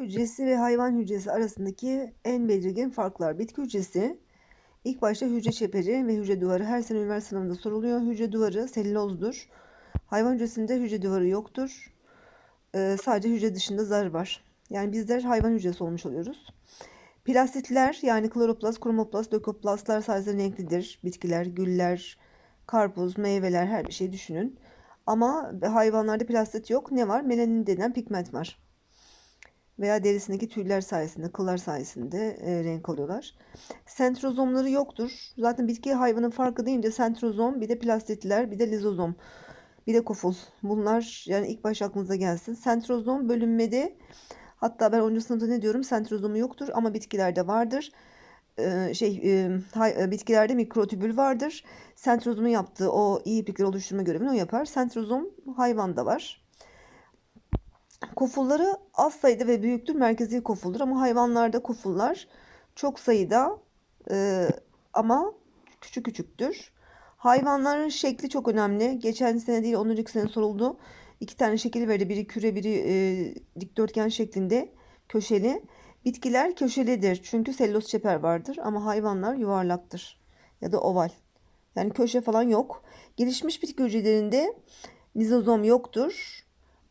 hücresi ve hayvan hücresi arasındaki en belirgin farklar. Bitki hücresi ilk başta hücre çeperi ve hücre duvarı her sene üniversite sınavında soruluyor. Hücre duvarı selülozdur. Hayvan hücresinde hücre duvarı yoktur. Ee, sadece hücre dışında zar var. Yani bizler hayvan hücresi olmuş oluyoruz. Plastitler yani kloroplast, kromoplast, lökoplastlar sayesinde renklidir. Bitkiler, güller, karpuz, meyveler her bir şey düşünün. Ama hayvanlarda plastit yok. Ne var? Melanin denen pigment var. Veya derisindeki tüyler sayesinde, kıllar sayesinde e, renk alıyorlar. Sentrozomları yoktur. Zaten bitki hayvanın farkı deyince sentrozom, bir de plastitler, bir de lizozom, bir de koful. Bunlar yani ilk baş aklınıza gelsin. Sentrozom bölünmede hatta ben 10. sınıfta ne diyorum? Sentrozomu yoktur ama bitkilerde vardır e, şey e, e, bitkilerde mikrotübül vardır. Sentrozomun yaptığı o iyi iplikleri oluşturma görevini o yapar. Sentrozom hayvanda var. Kofulları az sayıda ve büyüktür. Merkezi kofuldur ama hayvanlarda kofullar çok sayıda e, ama küçük küçüktür. Hayvanların şekli çok önemli. Geçen sene değil, ondan önceki sene soruldu. İki tane şekil verdi. Biri küre, biri e, dikdörtgen şeklinde köşeli. Bitkiler köşelidir çünkü selüloz çeper vardır ama hayvanlar yuvarlaktır ya da oval. Yani köşe falan yok. Gelişmiş bitki hücrelerinde lizozom yoktur.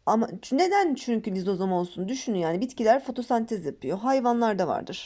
Ama neden çünkü lizozom olsun? Düşünün yani bitkiler fotosentez yapıyor. Hayvanlarda vardır.